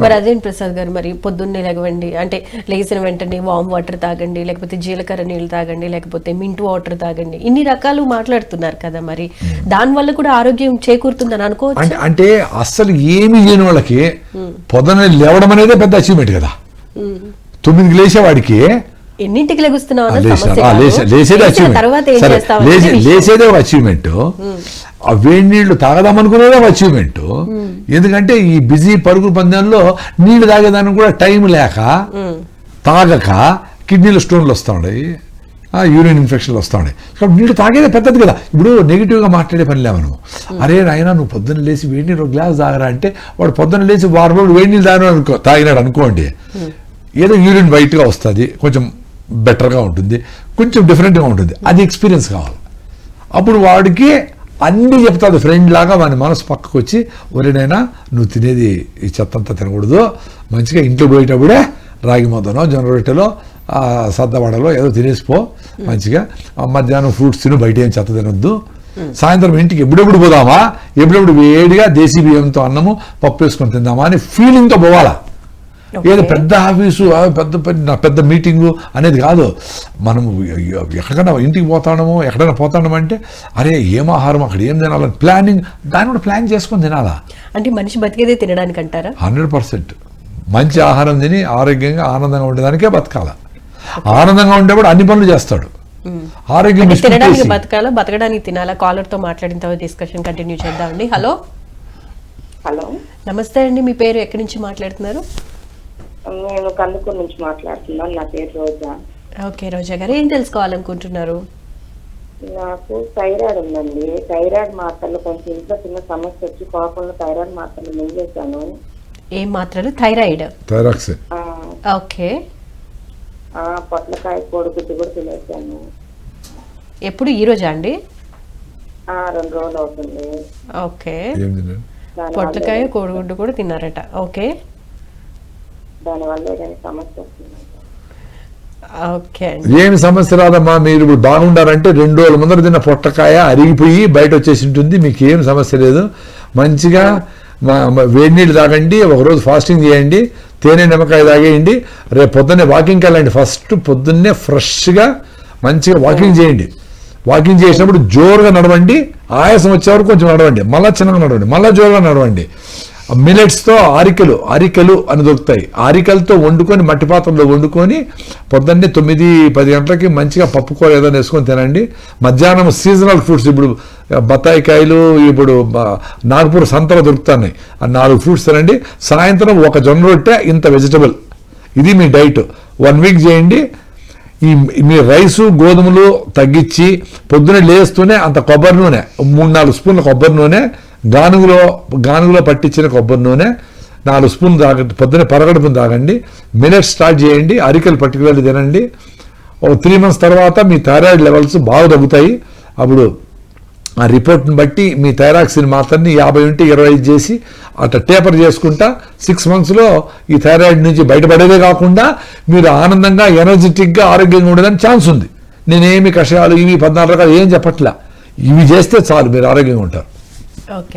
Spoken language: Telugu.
మరి అదేం ప్రసాద్ గారు మరి? పొద్దున్నే లేవండి అంటే లేచిన వెంటనే వామ్ వాటర్ తాగండి లేకపోతే జీలకర్ర నీళ్ళు తాగండి లేకపోతే మింట్ వాటర్ తాగండి. ఇన్ని రకాలు మాట్లాడుతున్నారు కదా మరి. దాని వల్ల కూడా ఆరోగ్యం చేకూరుతుందని అనుకోవచ్చు? అంటే అస్సలు ఏమి లేని వాళ్ళకి పొద్దున లేవడం అనేదే పెద్ద అచీవ్మెంట్ కదా. తొమ్మిదికి లేచేవాడికి ఎన్నింటికి లెగుస్తున్నావు లేచేదే అచీవ్మెంట్ ఒక అచీవ్మెంట్ ఆ వేడి నీళ్ళు తాగదామనుకునేదే ఒక అచీవ్మెంట్ ఎందుకంటే ఈ బిజీ పరుగు పందెంలో నీళ్ళు తాగేదానికి కూడా టైం లేక తాగక కిడ్నీలో స్టోన్లు వస్తూ ఉన్నాయి యూరిన్ ఇన్ఫెక్షన్లు వస్తూ ఉన్నాయి కాబట్టి నీళ్ళు తాగేదే పెద్దది కదా. ఇప్పుడు నెగిటివ్గా మాట్లాడే పని లేవు మనం అరే నాయనా నువ్వు పొద్దున్న లేచి వేడి నీళ్ళు ఒక గ్లాస్ తాగరా అంటే వాడు పొద్దున్న లేచి వారం రోజులు వేడి నీళ్ళు తాగినాడు అనుకో తాగినాడు అనుకోండి ఏదో యూరిన్ వైట్గా వస్తుంది కొంచెం బెటర్గా ఉంటుంది కొంచెం డిఫరెంట్గా ఉంటుంది. అది ఎక్స్పీరియన్స్ కావాలి. అప్పుడు వాడికి అన్నీ చెప్తాడు. ఫ్రెండ్ లాగా వాని మనసు పక్కకు వచ్చి ఒరేనైనా నువ్వు తినేది ఈ చెత్త అంతా తినకూడదు. మంచిగా ఇంట్లో పోయేటప్పుడే రాగి మొద్దనో జొన్న రొట్టెలో సద్దవడలో ఏదో తినేసిపో మంచిగా. మధ్యాహ్నం ఫ్రూట్స్ తిను బయట ఏం చెత్త తినొద్దు. సాయంత్రం ఇంటికి ఎప్పుడెప్పుడు పోదామా? ఎప్పుడెప్పుడు వేడిగా దేశీ బియ్యంతో అన్నము పప్పు వేసుకొని తిందామా అని ఫీలింగ్తో పోవాలా? ఏదో పెద్ద ఆఫీసు ఆ పెద్ద పెద్ద పెద్ద మీటింగు అనేది కాదు. మనం ఎక్కడికైనా ఇంటికి పోతాడము ఎక్కడైనా పోతాడము అంటే అరే ఏం ఆహారం అక్కడ ఏం తినాలని ప్లానింగ్ దాన్ని కూడా ప్లాన్ చేసుకొని తినాలా? అంటే మనిషి బతికేదే తినడానికి అంటారా హండ్రెడ్ పర్సెంట్. మంచి ఆహారం తిని ఆరోగ్యంగా ఆనందంగా ఉండేదానికే బతకాల. ఆనందంగా ఉండేవాడు అన్ని పనులు చేస్తాడు. ఆరోగ్యం తినడానికి బతకాలా? బతకడానికి తినాలా? కాలర్తో మాట్లాడిన తర్వాత డిస్కషన్ కంటిన్యూ చేద్దామండి. హలో. హలో. నమస్తే అండి మీ పేరు ఎక్కడి నుంచి మాట్లాడుతున్నారు? నేను కందుకూరు నుంచి మాట్లాడుతున్నాను. నా పేరు రోజా. ఓకే రోజా గారు. ఏం తెలుసుకోవాలనుకుంటున్నారు? నాకు థైరాయిడ్ ఉందండి. థైరాయిడ్ మాత్రలు కొంచెం ఇంట్లో చిన్న సమస్య వచ్చి కోపంలో థైరాయిడ్ మాత్రలు మింగేశాను. ఏం మాత్రలు? థైరాయిడ్. ఓకే. ఆ, పొట్లకాయ కోడిగుడ్డు కూడా తినేసాను ఎప్పుడు? ఈ రోజా అండి? ఆ, రెండు రోజులు అవుతుంది. ఓకే. పొట్లకాయ కోడిగుడ్డు కూడా తిన్నారట. ఓకే. దానివల్ల ఏదైనా సమస్య వస్తుంది ఏమి సమస్య రాదమ్మా మీరు ఇప్పుడు బాగుండారంటే రెండు రోజుల ముందర తిన్న పొట్టకాయ అరిగిపోయి బయట వచ్చేసి ఉంటుంది మీకు ఏం సమస్య లేదు. మంచిగా వేడి నీళ్ళు తాగండి ఒకరోజు ఫాస్టింగ్ చేయండి తేనె నిమ్మకాయ తాగేయండి రేపు పొద్దున్నే వాకింగ్కి వెళ్ళండి. ఫస్ట్ పొద్దున్నే ఫ్రెష్గా మంచిగా వాకింగ్ చేయండి. వాకింగ్ చేసినప్పుడు జోరుగా నడవండి ఆయాసం వచ్చే వరకు కొంచెం నడవండి మళ్ళీ చిన్నగా నడవండి మళ్ళీ జోరుగా నడవండి. మిలెట్స్తో ఆరికలు ఆరికలు అని దొరుకుతాయి. ఆరికలతో వండుకొని మట్టి పాత్రలో వండుకొని పొద్దున్నే తొమ్మిది పది గంటలకి మంచిగా పప్పు ఏదైనా వేసుకొని తినండి. మధ్యాహ్నం సీజనల్ ఫ్రూట్స్ ఇప్పుడు బత్తాయి కాయలు ఇప్పుడు నాగపూర్ సంతలో దొరుకుతున్నాయి. ఆ నాలుగు ఫ్రూట్స్ తినండి. సాయంత్రం ఒక జొన్న రొట్టె ఇంత వెజిటబుల్ ఇది మీ డైట్. వన్ వీక్ చేయండి. ఈ మీ రైసు గోధుమలు తగ్గించి పొద్దున లేస్తూనే అంత కొబ్బరి నూనె మూడు నాలుగు స్పూన్ల కొబ్బరి నూనె గానుగులో గానుగులో పట్టించిన కొబ్బరి నూనె నాలుగు స్పూన్లు తాగండి పొద్దున్నే పరగడుపుని తాగండి మిలెట్ స్టార్ట్ చేయండి అరికలు పర్టికులర్లీ తినండి. ఒక త్రీ మంత్స్ తర్వాత మీ థైరాయిడ్ లెవెల్స్ బాగా తగ్గుతాయి. అప్పుడు ఆ రిపోర్ట్ని బట్టి మీ థైరాక్సిన్ మాత్రాన్ని యాభై ఉంటే ఇరవై ఐదు చేసి అట్లా టేపర్ చేసుకుంటా. సిక్స్ మంత్స్లో ఈ థైరాయిడ్ నుంచి బయటపడేదే కాకుండా మీరు ఆనందంగా ఎనర్జెటిక్గా ఆరోగ్యంగా ఉండడానికి ఛాన్స్ ఉంది. నేనేమి కషాయాలు ఇవి పద్నాలుగు రకాలు ఏం చెప్పట్లా. ఇవి చేస్తే చాలు మీరు ఆరోగ్యంగా ఉంటారు. ఓకే.